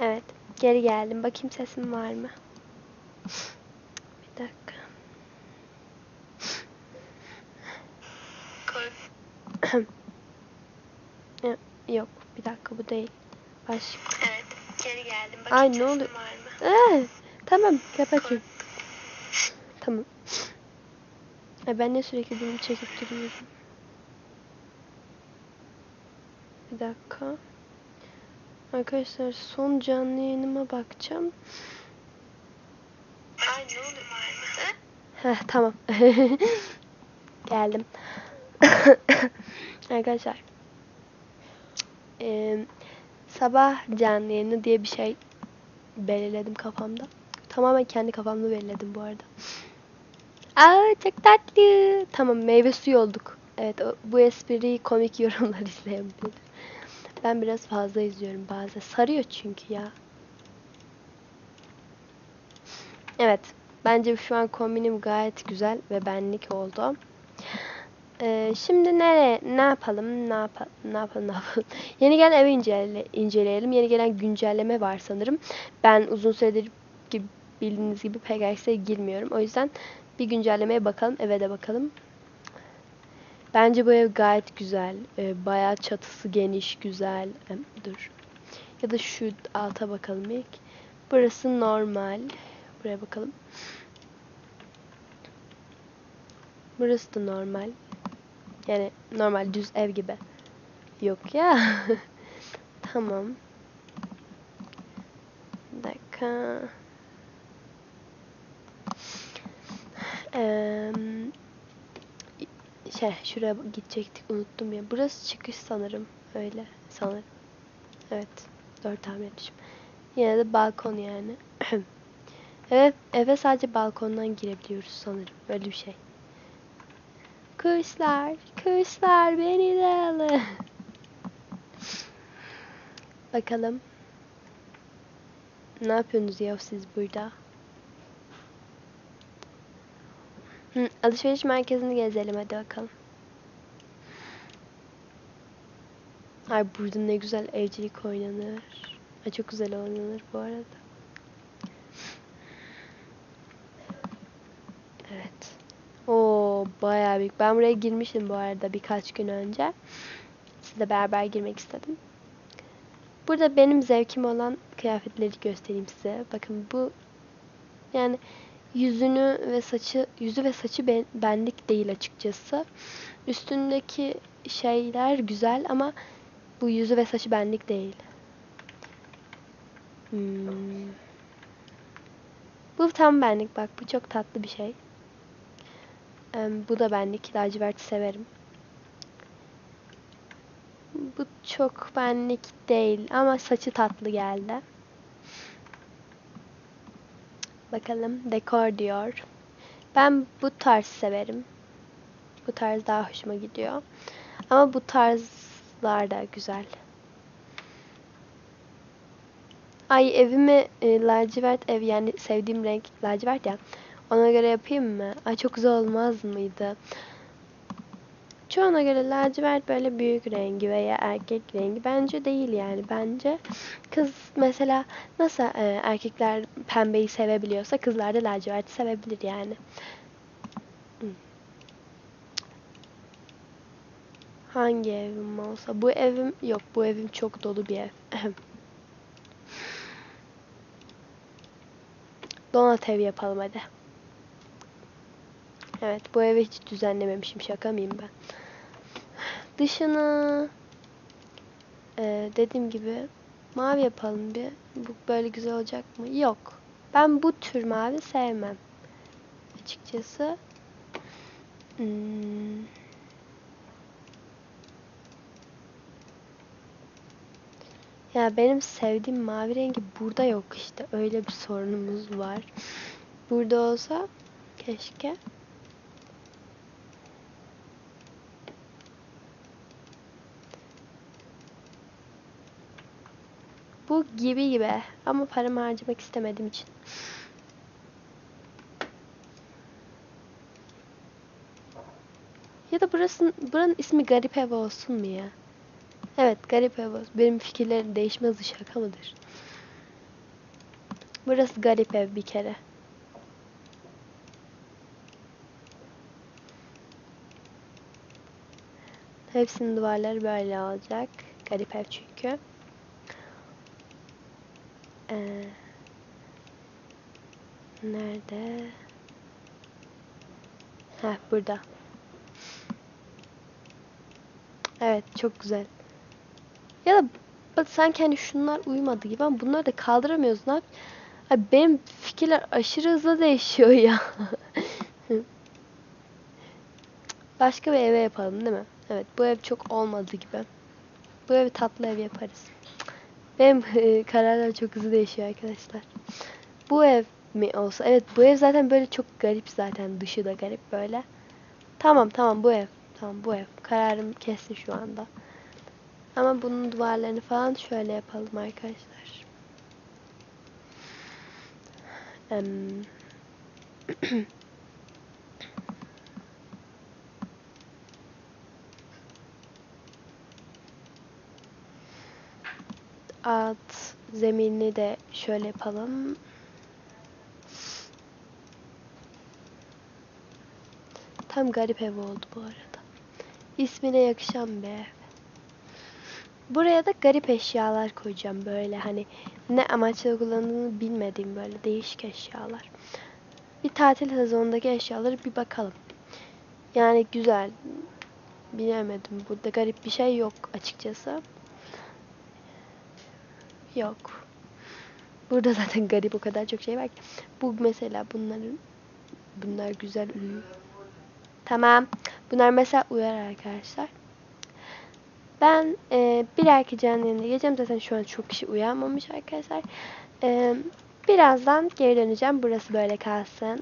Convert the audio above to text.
Evet. Geri geldim. Bakayım sesim var mı? Bir dakika. Yok. Bir dakika bu değil. Başka. Evet. Geri geldim. Ay, Bakayım ne sesim oldu? var mı? Ee, tamam. Kapatayım. Tamam. Ay ben ne sürekli bunu çekip duruyorum. Bir dakika. Arkadaşlar son canlı yayınıma bakacağım. Ay ne oldu? Heh, tamam. Geldim. Arkadaşlar. eee, sabah canlı yayını diye bir şey belirledim kafamda. Tamamen kendi kafamda belirledim bu arada. Aa çok tatlı. Tamam meyve suyu olduk. Evet bu espriyi komik yorumlar izleyebilir. Ben biraz fazla izliyorum bazen. Sarıyor çünkü ya. Evet. Bence şu an kombinim gayet güzel ve benlik oldu. Ee, şimdi nereye ne yapalım? Ne yapalım? Ne yapalım? Ne yapalım? Yeni gelen evi incele, inceleyelim. Yeni gelen güncelleme var sanırım. Ben uzun süredir gibi bildiğiniz gibi PKX'e girmiyorum. O yüzden bir güncellemeye bakalım. Eve de bakalım. Bence bu ev gayet güzel. Ee, bayağı çatısı geniş, güzel. Em, dur. Ya da şu alta bakalım ilk. Burası normal. Buraya bakalım. Burası da normal. Yani normal düz ev gibi. Yok ya. tamam. Bir dakika. Eee şey şuraya gidecektik unuttum ya. Burası çıkış sanırım. Öyle sanırım. Evet. Doğru tahmin etmişim. Yine de balkon yani. evet, eve sadece balkondan girebiliyoruz sanırım. Öyle bir şey. Kuşlar, kuşlar beni de alın. Bakalım. Ne yapıyorsunuz ya siz burada? Alışveriş merkezini gezelim hadi bakalım. Ay burada ne güzel evcilik oynanır. Ay çok güzel oynanır bu arada. Evet. Oo bayağı büyük. Ben buraya girmiştim bu arada birkaç gün önce. Sizle beraber girmek istedim. Burada benim zevkim olan kıyafetleri göstereyim size. Bakın bu yani yüzünü ve saçı yüzü ve saçı ben, benlik değil açıkçası. Üstündeki şeyler güzel ama bu yüzü ve saçı benlik değil. Hmm. Bu tam benlik bak bu çok tatlı bir şey. Bu da benlik lacivert severim. Bu çok benlik değil ama saçı tatlı geldi. Bakalım dekor diyor. Ben bu tarz severim. Bu tarz daha hoşuma gidiyor. Ama bu tarzlar da güzel. Ay evimi e, lacivert ev yani sevdiğim renk lacivert ya. Ona göre yapayım mı? Ay çok güzel olmaz mıydı? Çoğuna göre lacivert böyle büyük rengi veya erkek rengi bence değil yani. Bence kız mesela nasıl e, erkekler pembeyi sevebiliyorsa kızlar da laciverti sevebilir yani. Hangi evim olsa? Bu evim yok. Bu evim çok dolu bir ev. Donat ev yapalım hadi. Evet bu evi hiç düzenlememişim. Şaka mıyım ben? Dışını e, dediğim gibi mavi yapalım bir. Bu böyle güzel olacak mı? Yok. Ben bu tür mavi sevmem. Açıkçası. Hmm. Ya benim sevdiğim mavi rengi burada yok işte. Öyle bir sorunumuz var. Burada olsa keşke. Bu gibi gibi ama paramı harcamak istemediğim için. Ya da burasının buranın ismi Garip Ev olsun mu ya? Evet, Garip Ev olsun. Benim fikirlerim değişmez şaka mıdır? Burası garip ev bir kere. Hepsinin duvarları böyle olacak. Garip ev çünkü. Ee, nerede? Heh burada. Evet çok güzel. Ya da bak sanki hani şunlar uyumadı gibi ama bunları da kaldıramıyoruz. Ne yap- Abi benim fikirler aşırı hızlı değişiyor ya. Başka bir eve yapalım değil mi? Evet bu ev çok olmadı gibi. Bu evi tatlı ev yaparız. Benim e, kararlar çok hızlı değişiyor arkadaşlar. Bu ev mi olsa? Evet bu ev zaten böyle çok garip zaten. Dışı da garip böyle. Tamam tamam bu ev. Tamam bu ev. Kararım kesin şu anda. Ama bunun duvarlarını falan şöyle yapalım arkadaşlar. Em, Alt zeminini de şöyle yapalım. Tam garip ev oldu bu arada. İsmine yakışan bir ev. Buraya da garip eşyalar koyacağım böyle hani ne amaçla kullanıldığını bilmediğim böyle değişik eşyalar. Bir tatil sezonundaki eşyaları bir bakalım. Yani güzel. Bilemedim. Burada garip bir şey yok açıkçası. Yok. Burada zaten garip o kadar çok şey var ki. Bu mesela bunların bunlar güzel uyuyor. Tamam. Bunlar mesela uyar arkadaşlar. Ben e, bir erki canlı yayına geleceğim. Zaten şu an çok kişi uyanmamış arkadaşlar. E, birazdan geri döneceğim. Burası böyle kalsın.